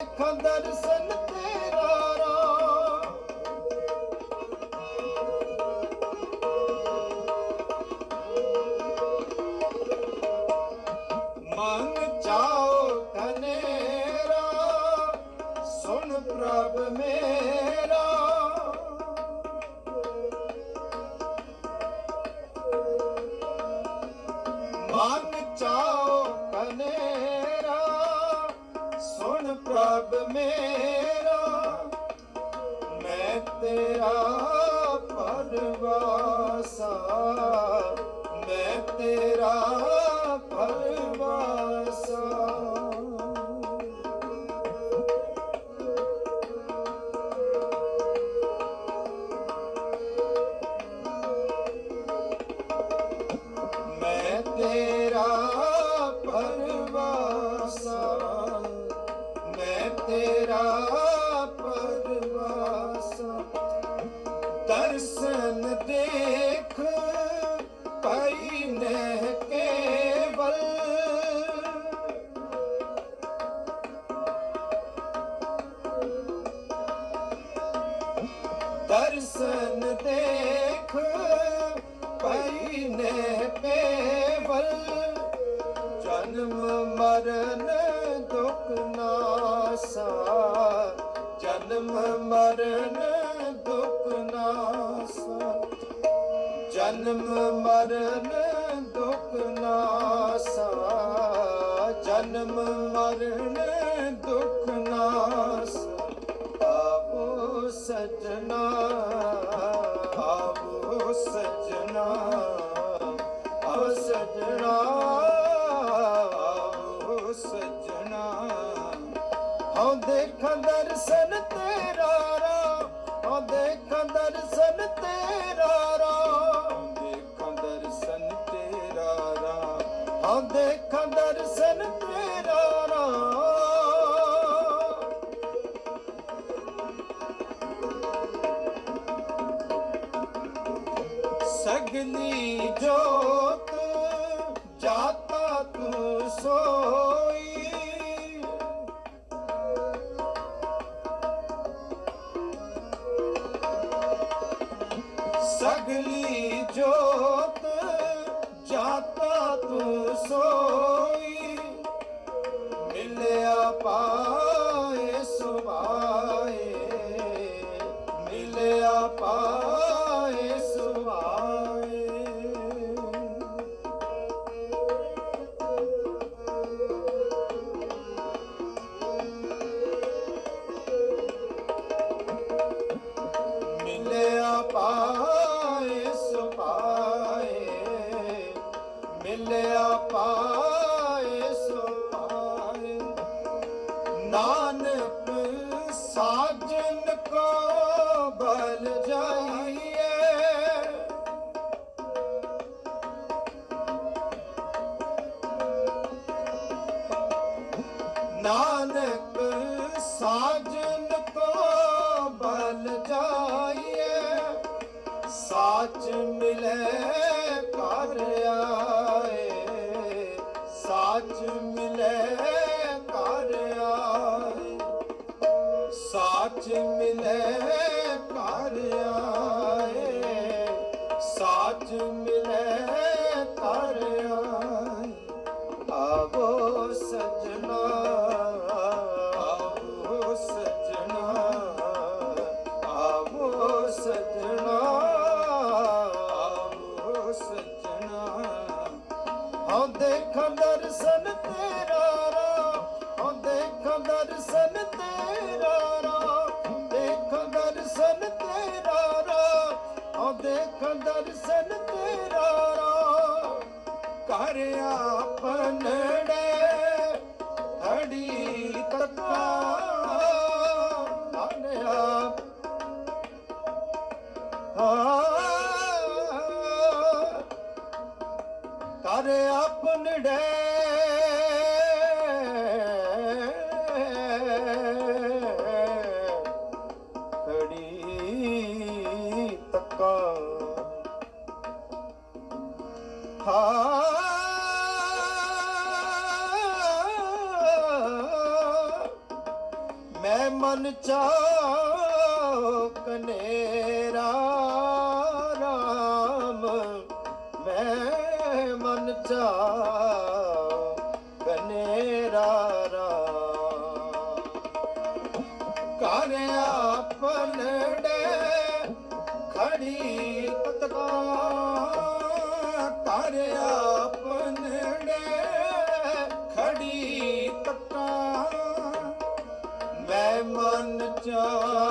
ਅੱਖਾਂ ਦਰਸ਼ਨ ਤੇਰਾ ਰਾ ਮੰਗ ਚਾਓ ਕਨੇਰਾ ਸੁਣ ਪ੍ਰਭ ਮੇਰਾ। ਮਨ ਚਾਓ ਕਨੇ ਸੁਣ ਪ੍ਰਭ ਮੇਰਾ ਮੈਂ ਤੇਰਾ ਪਰਵਾਸਾ ਦਰਸ਼ਨ ਦੇਖ ਪਈ ਨੇ ਪੇਵਲ। ਜਨਮ ਮਰਨ ਦੁਖ ਨਾਸਾ ਜਨਮ ਮਰਨ ਦੁਖ ਨਾਸਾ ਜਨਮ ਮਰਨ ਦੁਖ ਨਾਸਾ ਹਉ ਦੇਖ ਦਰਸ਼ਨ ਤੇਰਾ ਰਾ ਹਉ ਦੇਖ ਦਰਸ਼ਨ ਤੇਰਾ ਰਾ ਹਉ ਦੇਖ ਦਰਸ਼ਨ ਤੇਰਾ ਰਾ ਹਉ ਦੇਖ ਦਰਸ਼ਨ ਤੇਰਾ ਰਾ ਸਗਲੀ ਜੋਤ ਜਾਤਾ ਤੂੰ ਸੋਈ ਮਿਲਿਆ ਪਾਏ ਸੁਭਾਏ ਨਾਨਕ ਸਾਜਨ ਕੋ ਬਲ ਜਾਈਏ। ਨਾਨਕ ਸਾਜਨ ਕੋ ਬਲ ਜਾਈਏ। ਸਾਚ ਮਿਲੇ ਕਰ ਆਏ ਦਰਸ਼ਨ ਤੇਰਾ ਰਾ ਕਰ ਆਪਨੜੇ ਆਪਨੜੇ ਖੜੀ ਤੱਕਾ ਹਾਂ। ਮੈਂ ਮਨ ਚਾਹ ਕਨੇਰਾ ਰਾਮ। ਮੈਂ ਮਨ ਚਾਹ ਕਨੇਰਾ ਰਾਮ ਕਰ ਆਪਨੜੇ ਖੜੀ ਤਤਕਾ ਕਰ ਆਪਨੜੇ ਖੜੀ ਤਤਕਾ ਮੈਂ ਮਨ ਚਾਉ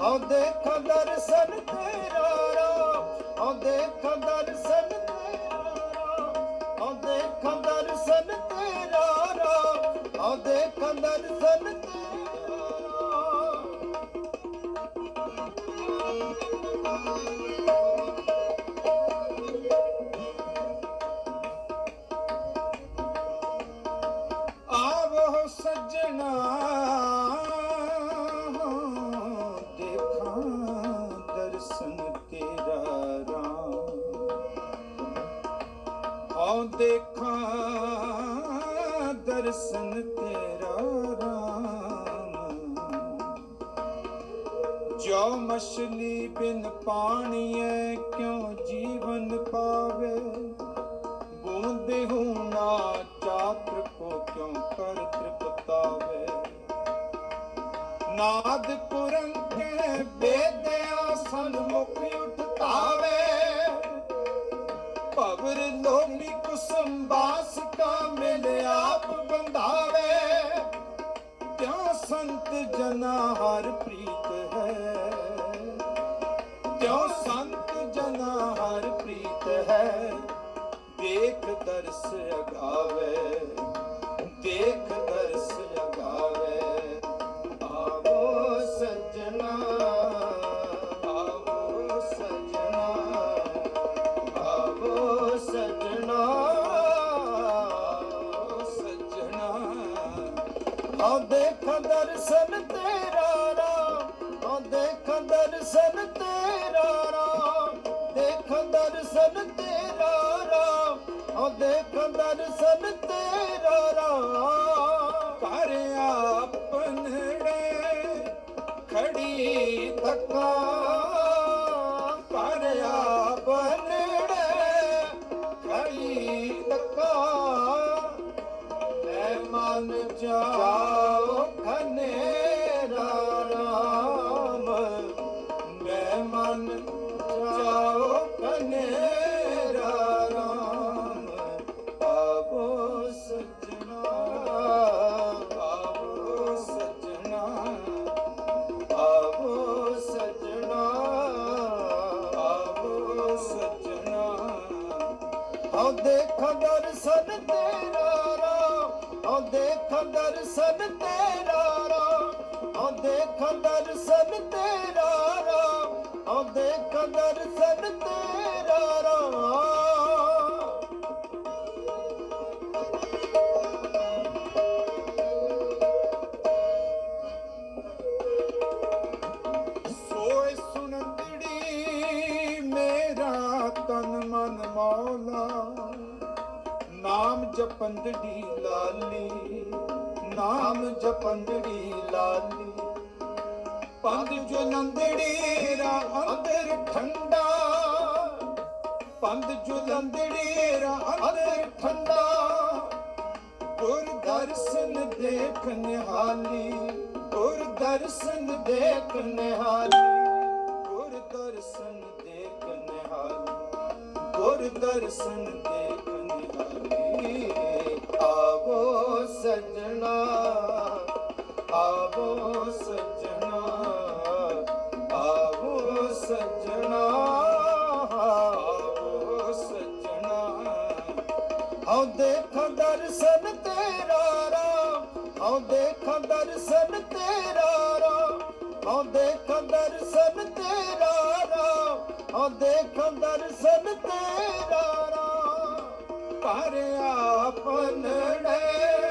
ਆਉ ਦੇਖ ਦਰਸ਼ਨ ਤੇਰਾ ਰਾਮ ਆਉ ਦੇਖ ਦਰਸ਼ਨ ਤੇਰਾ ਰਾਮ ਆਉ ਦੇਖ ਦਰਸ਼ਨ ਤੇਰਾ ਰਾਮ ਆਉ ਦੇਖ ਦਰਸ਼ਨ ਆਉ ਦੇਖਾਂ, ਦਰਸ਼ਨ ਤੇਰਾ ਰਾਮ। ਜੋ ਮਛਲੀ ਬਿਨ ਪਾਣੀ ਪਾਣੀਏ, ਕਿਉਂ ਜੀਵਨ ਪਾਵੇ? ਬੂੰਦੇ ਹੂੰ ਨਾ ਚਾਤਰ ਕੋ ਕਿਉਂ ਕਰ ਤ੍ਰਿਪਤਾਵੇ? ਨਾਦ ਪੁਰੰ ਕੇ ਬੇਦਿਆ ਸਨਮੁਖ ਜਨਾ ਹਰ ਪ੍ਰੀਤ। ਦੇਖ ਦਰਸ਼ਨ ਤੇਰਾ ਰਾਮ ਆ ਦੇਖ ਦਰਸ਼ਨ ਤੇਰਾ ਰਾਮ ਦੇਖ ਦਰਸ਼ਨ ਤੇਰਾ ਰਾਮ ਆ ਦੇਖ ਦਰਸ਼ਨ ਤੇਰਾ ਰਾਮ। ਕਰ ਆਪਨੜੇ ਖੜੀ ਤੱਕਾ ਦਰਸ਼ਨ ਤੇਰਾ ਰਾਮ ਆਉ ਦੇਖ ਦਰਸ਼ਨ ਤੇਰਾ ਰਾਮ ਆਉ ਦੇਖ ਦਰਸ਼ਨ ਤੇਰਾ ਰਾਮ ਨਾਮ ਜਪੰਦੜੀ ਲਾਲੀ, ਨਾਮ ਜਪੰਦੜੀ ਲਾਲੀ। ਪੰਜ ਜੋ ਨੰਦੜੀ ਰਾ ਅੰਦਰ ਠੰਡਾ ਪੰਦ ਜੋ ਨੰਦੜੀ ਰਾ ਅੰਦਰ ਠੰਡਾ। ਗੁਰ ਦਰਸ਼ਨ ਦੇਖ ਨਿਹਾਲੀ ਗੁਰ ਦਰਸ਼ਨ ਦੇਖ ਨਿਹਾਲੀ। ਗੁਰ ਦਰਸ਼ਨ ਦੇਖ ਨਿਹਾਲੀ ਗੁਰ ਦਰਸ਼ਨ ਦੇਖ ਦਰਸ਼ਨ ਤੇਰਾ ਰਾਮ, ਆਉਂਦੇ ਦੇਖ ਦਰਸ਼ਨ ਤੇਰਾ ਰਾਮ, ਆਉਂਦੇ ਦੇਖ ਦਰਸ਼ਨ ਤੇਰਾ ਰਾਮ, ਆਉਂਦੇ ਦੇਖ ਦਰਸ਼ਨ ਤੇਰਾ ਰਾਮ। ਘਰ ਆਪਨੜੇ ਖੜੀ